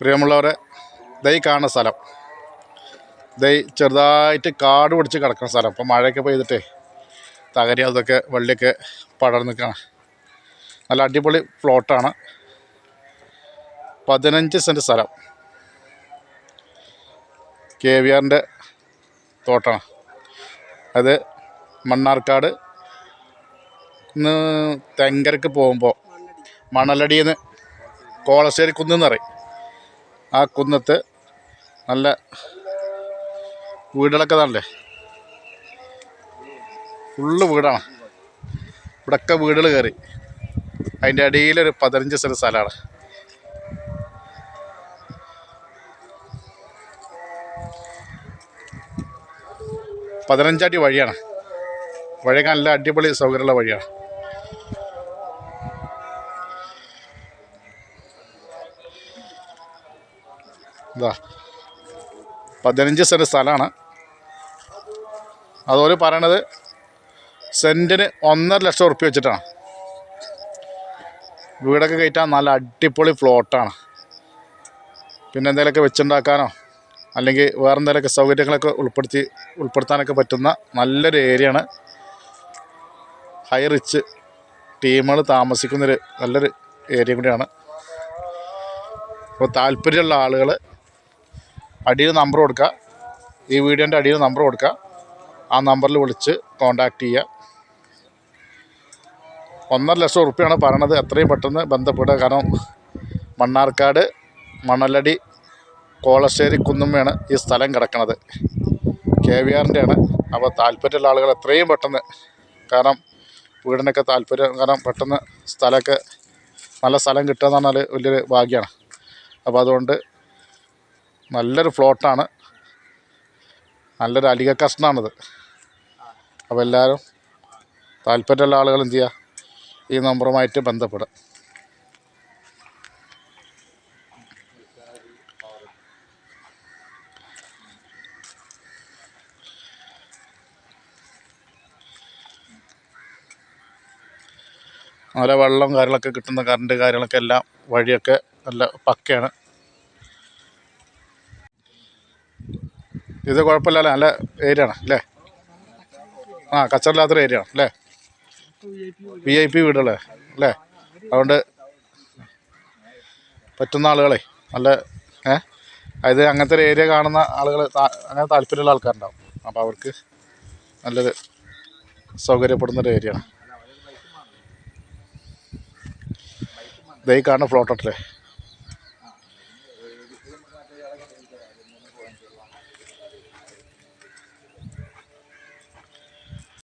പ്രിയമുള്ളവരെ ദൈ കാണുന്ന സ്ഥലം. ദൈ ചെറുതായിട്ട് കാട് പിടിച്ച് കിടക്കുന്ന സ്ഥലം. അപ്പോൾ മഴയൊക്കെ പെയ്തിട്ടേ തകരി അതൊക്കെ വെള്ളിയൊക്കെ പടർന്ന് നിൽക്കുകയാണ്. നല്ല അടിപൊളി പ്ലോട്ടാണ്. പതിനഞ്ച് സെന്റ് സ്ഥലം. കെ വി ആറിന്റെ തോട്ടമാണ് അത് മണ്ണാർക്കാട് തെങ്കരക്ക് പോകുമ്പോൾ മണലടിയിൽ നിന്ന് കോളശ്ശേരി കുന്നെന്ന് പറയും. ആ കുന്നത്ത് നല്ല വീടുകളൊക്കെ ഇതാണല്ലേ? ഫുള്ള് വീടാണ്. ഇവിടെയൊക്കെ വീടുകൾ കയറി. അതിന്റെ അടിയിലൊരു പതിനഞ്ച് സെന്റ് സ്ഥലമാണ്. പതിനഞ്ചടി വഴിയാണ്. വഴി നല്ല അടിപൊളി സൗകര്യമുള്ള വഴിയാണ്. ഇതാ പതിനഞ്ച് സെന്റ് സ്ഥലമാണ്. അതുപോലെ പറയണത് സെന്റിന് ഒന്നര ലക്ഷം ഉറുപ്പ്യ വെച്ചിട്ടാണ്. വീടൊക്കെ കയറ്റാൻ നല്ല അടിപൊളി ഫ്ലോട്ടാണ് പിന്നെ എന്തെങ്കിലുമൊക്കെ വെച്ചുണ്ടാക്കാനോ അല്ലെങ്കിൽ വേറെ എന്തെങ്കിലുമൊക്കെ സൗകര്യങ്ങളൊക്കെ ഉൾപ്പെടുത്തി ഉൾപ്പെടുത്താനൊക്കെ പറ്റുന്ന നല്ലൊരു ഏരിയയാണ്. ഹൈ റിച്ച് ടീമുകൾ താമസിക്കുന്നൊരു നല്ലൊരു ഏരിയ കൂടിയാണ്. അപ്പോൾ താല്പര്യമുള്ള ആളുകൾ അടിയിൽ നമ്പർ കൊടുക്കുക ഈ വീഡിയോന്റെ അടിയിൽ നമ്പർ കൊടുക്കുക ആ നമ്പറിൽ വിളിച്ച് കോണ്ടാക്ട് ചെയ്യുക ഒന്നര ലക്ഷം ഉറുപ്പ്യാണ് പറയണത്. എത്രയും പെട്ടെന്ന് ബന്ധപ്പെടുക. കാരണം മണ്ണാർക്കാട് മണലടി കോളശ്ശേരി കുന്നുമ്മയാണ് ഈ സ്ഥലം കിടക്കുന്നത് കെ വി ആറിന്റെ ആണ്. അപ്പോൾ താല്പര്യമുള്ള ആളുകൾ എത്രയും പെട്ടെന്ന് കാരണം വീടിനൊക്കെ താല്പര്യം കാരണം പെട്ടെന്ന് സ്ഥലമൊക്കെ നല്ല സ്ഥലം കിട്ടുക എന്ന് പറഞ്ഞാൽ വലിയൊരു ഭാഗ്യമാണ് അപ്പോൾ അതുകൊണ്ട് നല്ലൊരു ഫ്ലോട്ടാണ്. നല്ലൊരു അലിക കഷ്ണമാണിത് അപ്പോൾ എല്ലാവരും താല്പര്യമുള്ള ആളുകൾ എന്ത് ചെയ്യുക ഈ നമ്പറുമായിട്ട് ബന്ധപ്പെടുക. നല്ല വെള്ളം കാര്യങ്ങളൊക്കെ കിട്ടുന്ന കറണ്ട് കാര്യങ്ങളൊക്കെ എല്ലാം വഴിയൊക്കെ നല്ല പക്കയാണ്. ഇത് കുഴപ്പമില്ലല്ലേ നല്ല ഏരിയ ആണ് അല്ലേ? ആ കച്ചറില്ലാത്തൊരു ഏരിയ ആണ് അല്ലേ? വി ഐ പി വീടുകൾ അല്ലേ? അതുകൊണ്ട് പറ്റുന്ന ആളുകളെ നല്ല ഏ? അതായത് അങ്ങനത്തെ ഒരു ഏരിയ കാണുന്ന ആളുകൾ അങ്ങനെ താല്പര്യമുള്ള ആൾക്കാരുണ്ടാവും. അപ്പോൾ അവർക്ക് നല്ലൊരു സൗകര്യപ്പെടുന്നൊരു ഏരിയ ആണ്. ഇതേ കാണുന്ന ഫ്ലോട്ടല്ലേ